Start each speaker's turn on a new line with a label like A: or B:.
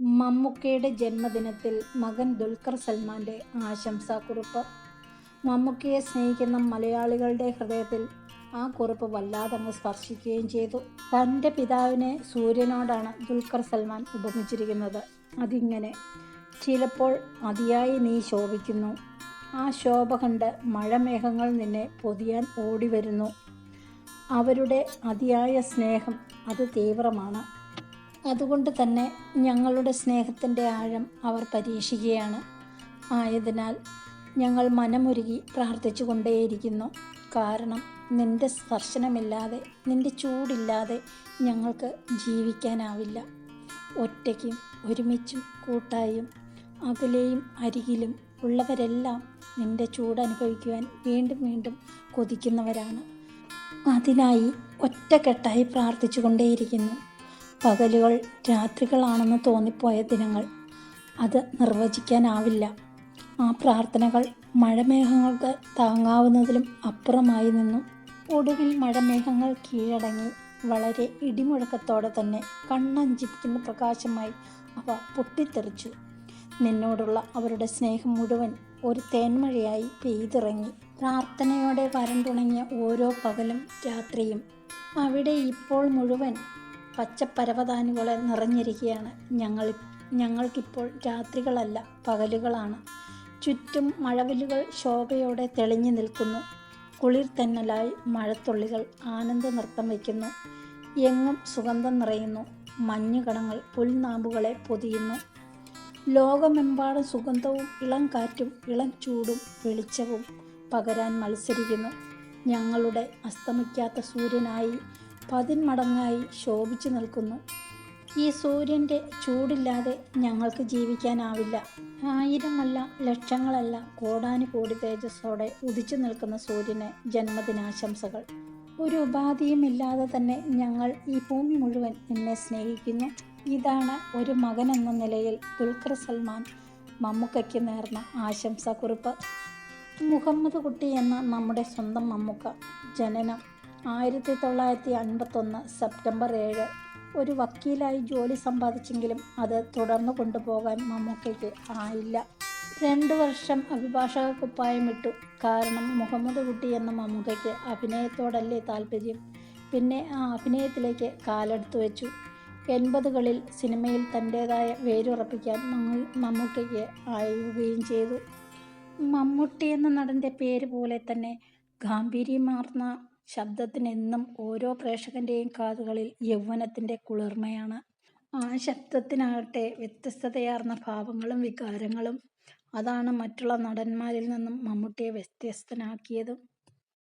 A: മമ്മൂക്കയുടെ ജന്മദിനത്തിൽ മകൻ ദുൽഖർ സൽമാന്റെ ആശംസാക്കുറിപ്പ്. മമ്മൂക്കയെ സ്നേഹിക്കുന്ന മലയാളികളുടെ ഹൃദയത്തിൽ ആ കുറിപ്പ് വല്ലാതങ്ങ് സ്പർശിക്കുകയും ചെയ്തു. തന്റെ പിതാവിനെ സൂര്യനോടാണ് ദുൽഖർ സൽമാൻ ഉപമിച്ചിരിക്കുന്നത്. അതിങ്ങനെ ചിലപ്പോൾ അതിയായി നീ ശോഭിക്കുന്നു. ആ ശോഭ കണ്ട് മഴമേഘങ്ങൾ നിന്നെ പൊതിയാൻ ഓടി വരുന്നു അവരുടെ അതിയായ സ്നേഹം അത് തീവ്രമാണ്. അതുകൊണ്ട് തന്നെ ഞങ്ങളുടെ സ്നേഹത്തിന്റെ ആഴം അവർ പരീക്ഷിക്കുകയാണ്. ആയതിനാൽ ഞങ്ങൾ മനമുരുകി പ്രാർത്ഥിച്ചു കൊണ്ടേയിരിക്കുന്നു കാരണം നിന്റെ സ്പർശനമില്ലാതെ നിന്റെ ചൂടില്ലാതെ ഞങ്ങൾക്ക് ജീവിക്കാനാവില്ല. ഒറ്റയ്ക്കും ഒരുമിച്ചും കൂട്ടായും അകലെയും അരികിലും ഉള്ളവരെല്ലാം നിന്റെ ചൂട് അനുഭവിക്കുവാൻ വീണ്ടും വീണ്ടും കൊതിക്കുന്നവരാണ്. അതിനായി ഒറ്റക്കെട്ടായി പ്രാർത്ഥിച്ചു കൊണ്ടേയിരിക്കുന്നു പകലുകൾ രാത്രികളാണെന്ന് തോന്നിപ്പോയ ദിനങ്ങൾ. അത് നിർവചിക്കാനാവില്ല. ആ പ്രാർത്ഥനകൾ മഴമേഘങ്ങൾക്ക് താങ്ങാവുന്നതിലും അപ്പുറമായി നിന്നു. ഒടുവിൽ മഴമേഘങ്ങൾ കീഴടങ്ങി. വളരെ ഇടിമുഴക്കത്തോടെ തന്നെ കണ്ണഞ്ചിപ്പിക്കുന്ന പ്രകാശമായി അവ പൊട്ടിത്തെറിച്ചു. നിന്നോടുള്ള അവരുടെ സ്നേഹം മുഴുവൻ ഒരു തേന്മഴയായി പെയ്തിറങ്ങി. പ്രാർത്ഥനയോടെ വരണ്ടുണങ്ങിയ ഓരോ പകലും രാത്രിയും. അവിടെ ഇപ്പോൾ മുഴുവൻ പച്ചപ്പരവതാനികളെ നിറഞ്ഞിരിക്കുകയാണ് ഞങ്ങൾ ഞങ്ങൾക്കിപ്പോൾ രാത്രികളല്ല പകലുകളാണ്. ചുറ്റും മഴവില്ലുകൾ ശോഭയോടെ തെളിഞ്ഞു നിൽക്കുന്നു. കുളിർ തെന്നലായി മഴത്തുള്ളികൾ ആനന്ദ നൃത്തം വയ്ക്കുന്നു. എങ്ങും സുഗന്ധം നിറയുന്നു. മഞ്ഞുകണങ്ങൾ പുൽനാമ്പുകളെ പൊതിയുന്നു. ലോകമെമ്പാടും സുഗന്ധവും ഇളം കാറ്റും ഇളം ചൂടും വെളിച്ചവും പകരാൻ മത്സരിക്കുന്നു. ഞങ്ങളുടെ അസ്തമിക്കാത്ത സൂര്യനായി പതിന്മടങ്ങായി ശോഭിച്ചു നിൽക്കുന്നു. ഈ സൂര്യന്റെ ചൂടില്ലാതെ ഞങ്ങൾക്ക് ജീവിക്കാനാവില്ല. ആയിരമല്ല ലക്ഷങ്ങളല്ല കോടാനുകോടി തേജസ്സോടെ ഉദിച്ചു നിൽക്കുന്ന സൂര്യന് ജന്മദിനാശംസകൾ. ഒരു ഉപാധിയുമില്ലാതെ തന്നെ ഞങ്ങൾ ഈ ഭൂമി മുഴുവൻ എന്നെ സ്നേഹിക്കുന്നു. ഇതാണ് ഒരു മകൻ എന്ന നിലയിൽ ദുൽഖർ സൽമാൻ മമ്മൂക്കയ്ക്ക് നേർന്ന ആശംസാക്കുറിപ്പ്. മുഹമ്മദ് കുട്ടി എന്ന നമ്മുടെ സ്വന്തം മമ്മൂക്ക ജനനം ആയിരത്തി തൊള്ളായിരത്തി അൻപത്തൊന്ന് സെപ്റ്റംബർ ഏഴ്. ഒരു വക്കീലായി ജോലി സമ്പാദിച്ചെങ്കിലും അത് തുടർന്നു കൊണ്ടുപോകാൻ മമ്മൂക്കയ്ക്ക് ആയില്ല. രണ്ട് വർഷം അഭിഭാഷക കുപ്പായമിട്ടു കാരണം മുഹമ്മദ് കുട്ടി എന്ന മമ്മൂക്കയ്ക്ക് അഭിനയത്തോടല്ലേ താല്പര്യം. പിന്നെ ആ അഭിനയത്തിലേക്ക് കാലെടുത്തു വെച്ചു. എൺപതുകളിൽ സിനിമയിൽ തന്റേതായ വേരുറപ്പിക്കാൻ മമ്മൂക്കയ്ക്ക് ആയുകയും ചെയ്തു. മമ്മൂട്ടി എന്ന നടന്റെ പേര് പോലെ തന്നെ ഗാംഭീര്യമാർന്ന ശബ്ദത്തിന് എന്നും ഓരോ പ്രേക്ഷകന്റെയും കാതുകളിൽ യൗവനത്തിന്റെ കുളിർമയാണ്. ആ ശബ്ദത്തിനാകട്ടെ വ്യത്യസ്തതയാർന്ന ഭാവങ്ങളും വികാരങ്ങളും അതാണ് മറ്റുള്ള നടന്മാരിൽ നിന്നും മമ്മൂട്ടിയെ വ്യത്യസ്തനാക്കിയതും.